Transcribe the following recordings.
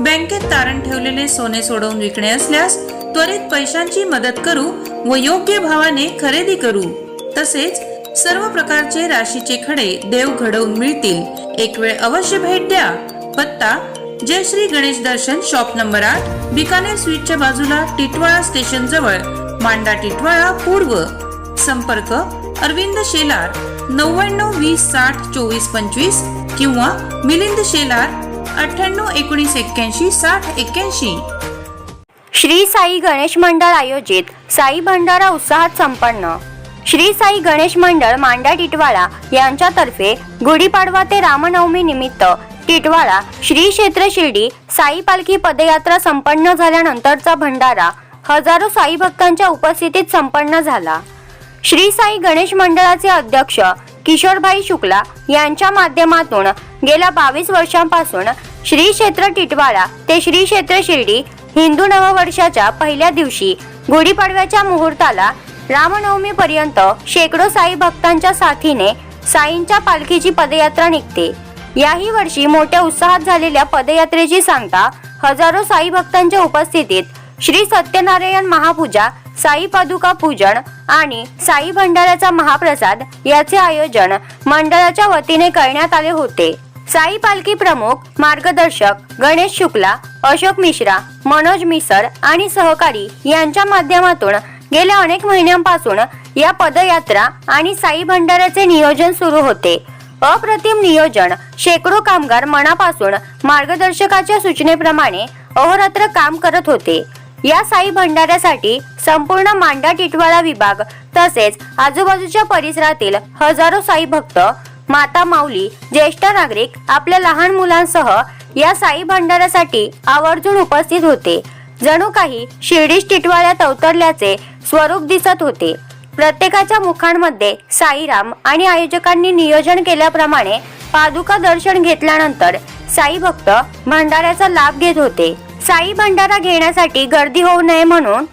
बँकेत तारण ठेवलेले सोने सोडवून विकणे असल्यास त्वरित पैशांची मदत करू व योग्य भावाने खरेदी करू. तसेच सर्व प्रकारचे राशीचे खडे देव घडवून मिळतील. एक वेळ अवश्य भेट द्या. पत्ता जय श्री गणेश दर्शन शॉप नंबर आठ बिकानेर स्वीटच्या बाजूला टिटवाळा स्टेशन जवळ मांडा टिटवाळा पूर्व. संपर्क अरविंद शेलार नव्याण्णव वीस साठ चोवीस पंचवीस किंवा मिलिंद शेलार अठ्ठ्याण्णव एकोणीस एक्क्याऐंशी साठ एक्क्याऐंशी. श्री साई गणेश मंडळ आयोजित साई भंडारा उत्साहात संपन्न. श्री साई गणेश मंडळ मांडा टिटवाळा यांच्यातर्फे गुढीपाडवा ते रामनवमी निमित्त टिटवाळा श्री क्षेत्र शिर्डी साई पालखी पदयात्रा संपन्न झाल्यानंतरचा भंडारा हजारो साई भक्तांच्या उपस्थितीत संपन्न झाला. श्री साई गणेश मंडळाचे अध्यक्ष किशोरभाई शुक्ला यांच्या माध्यमातून गेल्या बावीस वर्षांपासून श्री क्षेत्र टिटवाळा ते श्री क्षेत्र शिर्डी हिंदू नववर्षाच्या पहिल्या दिवशी गुढीपाडव्याच्या मुहूर्ताला रामनवमी पर्यंत शेकडो साई भक्तांच्या साथीने साईंच्या पालखीची पदयात्रा निघते. याही वर्षी मोठ्या उत्साहात झालेल्या पदयात्रेची सांगता हजारो साई भक्तांच्या उपस्थितीत श्री सत्यनारायण महापूजा साई पादुका पूजन आणि साई भंडाऱ्याचा महाप्रसाद याचे आयोजन मंडळाच्या वतीने करण्यात आले होते. साई पालखी प्रमुख मार्गदर्शक गणेश शुक्ला अशोक मिश्रा मनोज मिसर आणि सहकारी यांच्या माध्यमातून गेल्या अनेक महिन्यांपासून या पदयात्रा आणि साई भंडाऱ्याचे नियोजन सुरू होते. अप्रतिम नियोजन शेकडो कामगार मनापासून मार्गदर्शकाच्या सूचनेप्रमाणे अहोरात्र काम करत होते. या साई भंडाऱ्यासाठी संपूर्ण मांडा टिटवाळा विभाग तसेच आजूबाजूच्या परिसरातील हजारो साई भक्त माता माऊली ज्येष्ठ नागरिक आपल्या लहान मुलांसह या साई भंडाऱ्यासाठी आवर्जून उपस्थित होते. जणू काही शिर्डीश टिटवाळ्यात अवतरल्याचे स्वरूप दिसत होते. प्रत्येकाच्या मुखांमध्ये साईराम आणि आयोजकांनी नियोजन केल्याप्रमाणे पादुका दर्शन घेतल्यानंतर साई भक्त भंडाऱ्याचा लाभ घेत होते. साई भंडारा घेण्यासाठी गर्दी होऊ नये म्हणून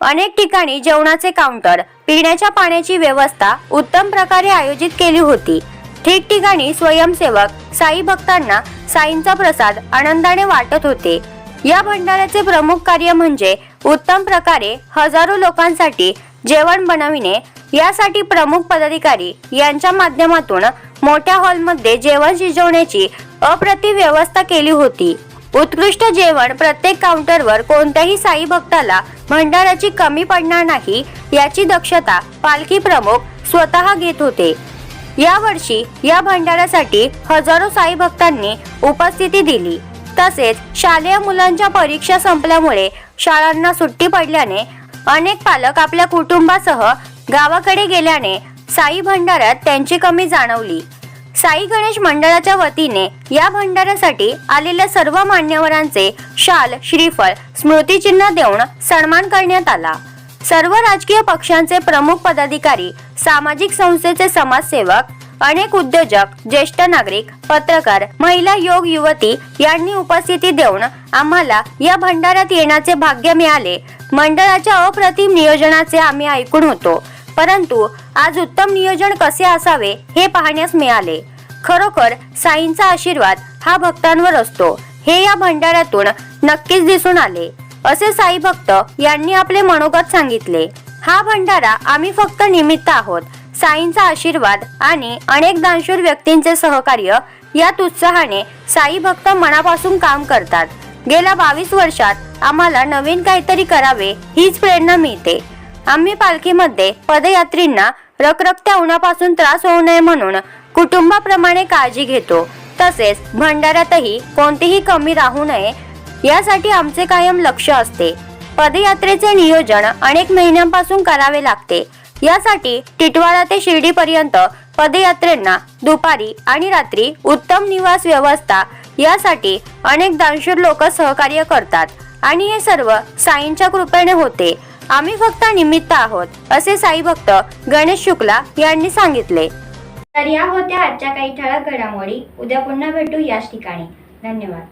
अनेक ठिकाणी जेवणाचे काउंटर पिण्याच्या पाण्याची व्यवस्था उत्तम प्रकारे आयोजित केली होती. ठिकठिकाणी स्वयंसेवक साई भक्तांना साईंचा प्रसाद आनंदाने वाटत होते. या भंडाऱ्याचे प्रमुख कार्य म्हणजे उत्तम प्रकारे हजारो लोकांसाठी जेवण बनविणे. यासाठी प्रमुख पदाधिकारी यांच्या माध्यमातून मोठ्या हॉलमध्ये जेवण शिजवण्याची अप्रतिम व्यवस्था केली होती. उत्कृष्ट जेवण प्रत्येक काउंटरवर कोणत्याही साई भक्ताला भंडाराची कमी पडणार नाही याची दक्षता पालखी प्रमुख स्वतः घेत होते. यावर्षी या भंडाऱ्यासाठी हजारो साई भक्तांनी उपस्थिती दिली. तसेच शालेय मुलांच्या परीक्षा संपल्यामुळे शाळांना सुट्टी पडल्याने अनेक पालक आपल्या कुटुंबासह गावाकडे गेल्याने साई भंडाऱ्यात त्यांची कमी जाणवली. साई गणेश मंडळाच्या वतीने या भंडाऱ्यासाठी आलेल्या सर्व मान्यवरांचे शाल श्रीफळ स्मृतिचिन्ह देऊन सन्मान करण्यात आला. सर्व राजकीय पक्षांचे प्रमुख पदाधिकारी सामाजिक संस्थेचे समाजसेवक अनेक उद्योजक ज्येष्ठ नागरिक पत्रकार महिला योग युवती यांनी उपस्थिती देऊन आम्हाला या भंडाऱ्यात येण्याचे भाग्य मिळाले. मंडळाच्या अप्रतिम नियोजनाचे आम्ही ऐकून होतो. परंतु आज उत्तम नियोजन कसे असावे हे पाहण्यास मिळाले. खरोखर साईंचा आशीर्वाद हा भक्तांवर असतो. हे या भंडाऱ्यातून नक्कीच दिसून आले. असे साई भक्त यांनी आपले मनोगत सांगितले. हा भंडारा आम्ही फक्त निमित्त आहोत. साईंचा आशीर्वाद आणि अनेक दानशूर व्यक्तींचे सहकार्य यात उत्साहाने साई भक्त मनापासून काम करतात. गेल्या बावीस वर्षात आम्हाला नवीन काहीतरी करावे हीच प्रेरणा मिळते. आम्ही पालखीमध्ये पदयात्रींना रखरखत्या उन्हापासून त्रास होऊ नये म्हणून कुटुंबाप्रमाणे काळजी घेतो. तसेच भंडाऱ्यातही कोणतीही कमी राहू नये यासाठी आमचे कायम लक्ष असते. पदयात्रेचे नियोजन अनेक महिन्यांपासून करावे लागते. यासाठी टिटवाळा ते शिर्डी पर्यंत पदयात्रेंना दुपारी आणि रात्री उत्तम निवास व्यवस्था यासाठी अनेक दानशूर लोक सहकार्य करतात. आणि हे सर्व साईंच्या कृपेने होते. आम्ही फक्त निमित्त आहोत असे साई भक्त गणेश शुक्ला यांनी सांगितले. तर या होत्या आजच्या काही ठळक घडामोडी. उद्या पुन्हा भेटू याच ठिकाणी. धन्यवाद.